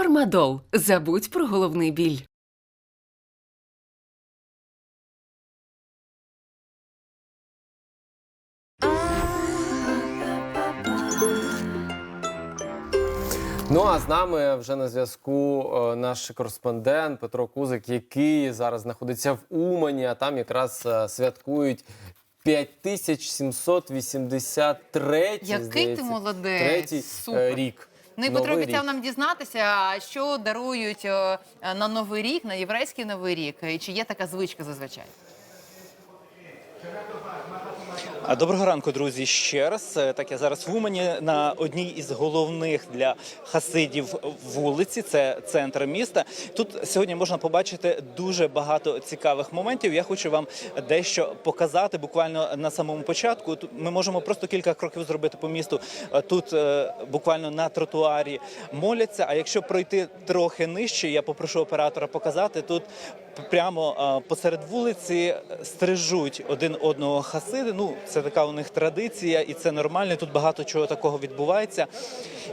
Фармадол. Забудь про головний біль. Ну а з нами вже на зв'язку е, наш кореспондент Петро Кузик, який зараз знаходиться в Умані, а там якраз е, святкують 5783 Який ти здається, молодець, третій е, супер. рік. Ну і Петро обіцяв нам дізнатися, що дарують е, на новий рік, на єврейський новий рік, і чи є така звичка зазвичай. А, Доброго ранку, друзі. Ще раз Е, так я зараз в Умані на одній із головних для хасидів вулиці. Це центр міста. Тут сьогодні можна побачити дуже багато цікавих моментів. Я хочу вам дещо показати. Буквально на самому початку. Ми можемо просто кілька кроків зробити по місту. Е, Тут е, буквально на тротуарі моляться. А якщо пройти трохи нижче, я попрошу оператора показати тут. Прямо посеред вулиці стрижуть один одного хасиди. Ну це така у них традиція, і це нормально. Тут багато чого такого відбувається.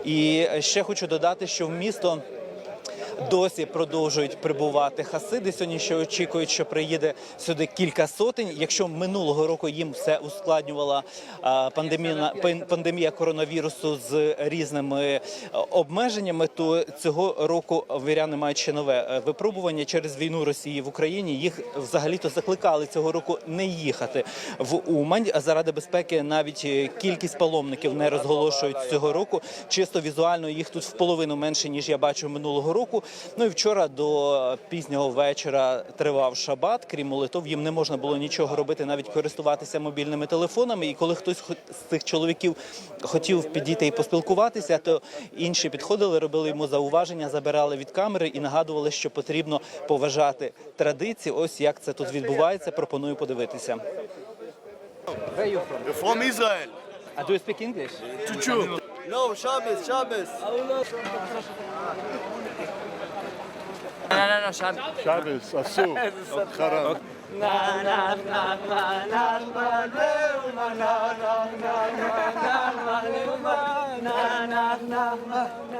І ще хочу додати, що в місто. Досі продовжують прибувати хасиди. Сьогодні ще очікують, що приїде сюди кілька сотень. Якщо минулого року їм все ускладнювала пандемія, пан- пандемія коронавірусу з різними е, обмеженнями, то цього року віряни мають ще нове е, випробування через війну Росії в Україні. Їх взагалі-то закликали цього року не їхати в Умань. А заради безпеки навіть е, кількість паломників не розголошують цього року. Чисто візуально їх тут в половину менше ніж я бачив минулого року. Ну і вчора до пізнього вечора тривав шабат. Крім молитов, їм не можна було нічого робити, навіть користуватися мобільними телефонами. І коли хтось хо- з цих чоловіків хотів підійти і поспілкуватися, то інші підходили, робили йому зауваження, забирали від камери і нагадували, що потрібно поважати традиції. Ось як це тут відбувається. Пропоную подивитися. You're from Israel. А do you speak English? Choo-choo. No, Shabbos, Shabbos. No, no, no, Şarkı. Şarkıs, Asu, Karan. Na na na na na na na na na na na na na na na na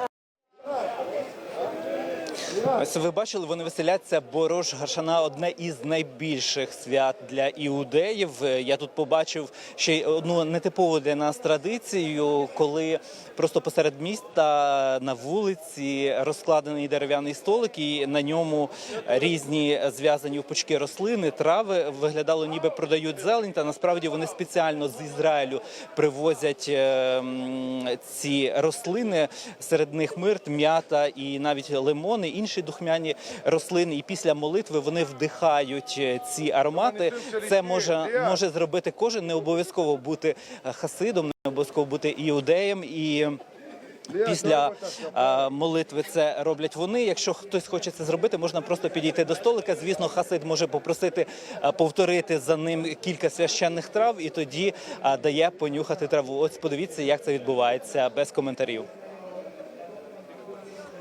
Ось ви бачили, вони веселяться, бо Рош Гашана одне із найбільших свят для іудеїв. Я тут побачив ще одну нетипову для нас традицію, коли просто посеред міста на вулиці розкладений дерев'яний столик, і на ньому різні зв'язані в пучки рослини, трави виглядало, ніби продають зелень. Та насправді вони спеціально з Ізраїлю привозять е, ці рослини. Серед них мирт, м'ята і навіть лимони, інші духмяні рослини. І після молитви вони вдихають е, ці аромати. Це може, може зробити кожен. Не обов'язково бути е, хасидом, не обов'язково бути іудеєм і. Після е, молитви це роблять вони. Якщо хтось хоче це зробити, можна просто підійти до столика. Звісно, хасид може попросити е, повторити за ним кілька священних трав, і тоді е, дає понюхати траву. Ось подивіться, як це відбувається без коментарів.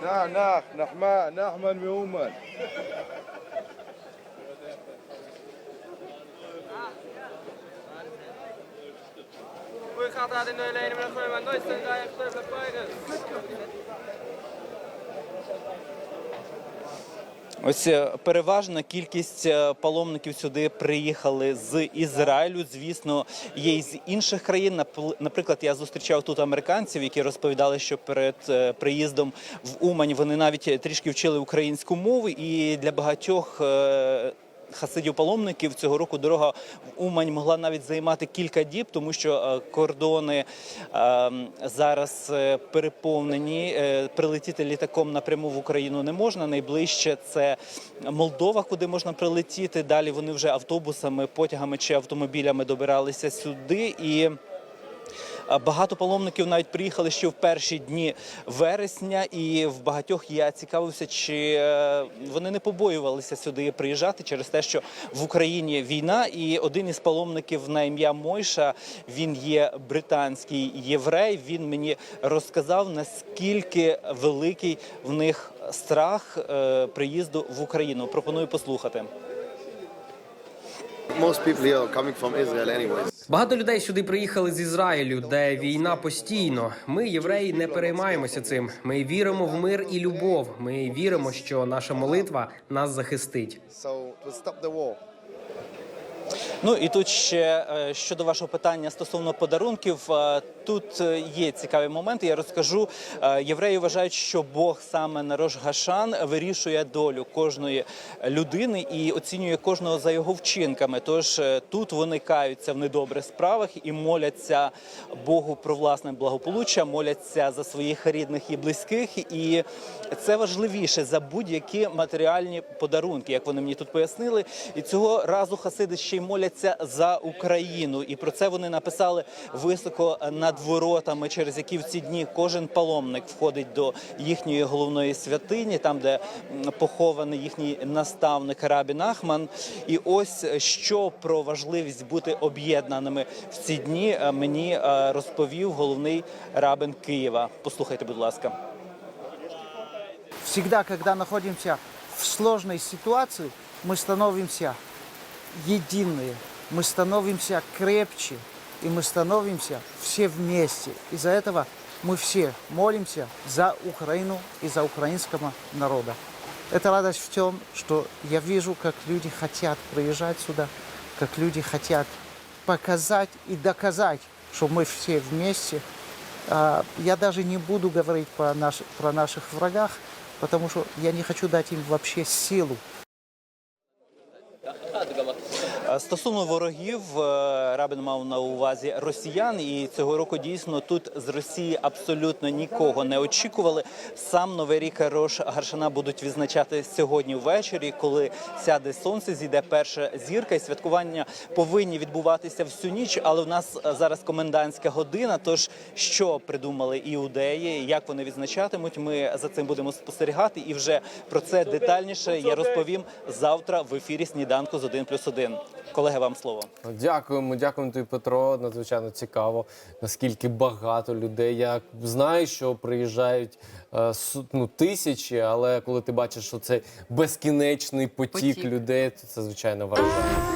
نعم نعم نحما نحمن يوما Bu kadar da öyle elimine koyman. Doysun da ayaklarına koyun. Ось е, переважна кількість е, паломників сюди приїхали з Ізраїлю. Звісно, є і з інших країн. Наприклад, я зустрічав тут американців, які розповідали, що перед е, приїздом в Умань вони навіть трішки вчили українську мову, і для багатьох. Хасидів-паломників цього року дорога в Умань могла навіть займати кілька діб, тому що е, кордони е, зараз е, переповнені. Прилетіти літаком напряму в Україну не можна. Найближче це Молдова, куди можна прилетіти. Далі вони вже автобусами, потягами чи автомобілями добиралися сюди і. А Багато паломників навіть приїхали ще в перші дні вересня, і в багатьох я цікавився, чи е, вони не побоювалися сюди приїжджати через те, що в Україні війна. І один із паломників на ім'я Мойша він є британський єврей. Він мені розказав наскільки великий в них страх е, приїзду в Україну. Пропоную послухати. Most people here are coming from Israel anyways. Багато людей сюди приїхали з Ізраїлю, де війна постійно. Ми, євреї, не переймаємося цим. Ми віримо в мир і любов. Ми віримо, що наша молитва нас захистить. Ну і тут ще е, щодо вашого питання стосовно подарунків. е, Тут е, є цікаві моменти. Я розкажу. Євреї вважають, що Бог саме на Рош Гашан вирішує долю кожної людини і оцінює кожного за його вчинками. Тож тут вони каються в недобрих справах і моляться Богу про власне благополуччя, моляться за своїх рідних і близьких. І це важливіше за будь-які матеріальні подарунки, як вони мені тут пояснили. І цього разу хасиди ще й моляться за Україну. І про це вони написали високо над воротами, через які в ці дні кожен паломник входить до їхньої головної святині, там де похований їхній наставник Рабін Ахман. І ось е, що про важливість бути об'єднаними в ці дні е, мені е, розповів головний рабин Києва. Послухайте, будь ласка. Всегда, когда находимся в сложной ситуации, мы становимся единые, мы становимся крепче, и мы становимся все вместе. Из-за этого мы все молимся за Украину и за украинского народа. Это радость в том, что я вижу, как люди хотят приезжать сюда, как люди хотят показать и доказать, что мы все вместе. А, Я даже не буду говорить про наших врагах, потому что я не хочу дать им вообще силу. Е, Стосовно ворогів, е, Рабин мав на увазі росіян, і цього року дійсно тут з Росії абсолютно нікого не очікували. Сам новий рік Рош Гаршана будуть відзначати сьогодні ввечері, коли сяде сонце, зійде перша зірка, і святкування повинні відбуватися всю ніч. Але в нас зараз комендантська година. Тож що придумали іудеї, як вони відзначатимуть, ми за цим будемо спостерігати. І вже про це детальніше я розповім завтра в ефірі сніданку з 1 плюс 1. Колеги, вам слово. Дякуємо, дякуємо тобі, Петро. Надзвичайно цікаво, наскільки багато людей. Я знаю, що приїжджають е, ну, тисячі, але коли ти бачиш, що це безкінечний потік, Потік. людей, то це звичайно вражає.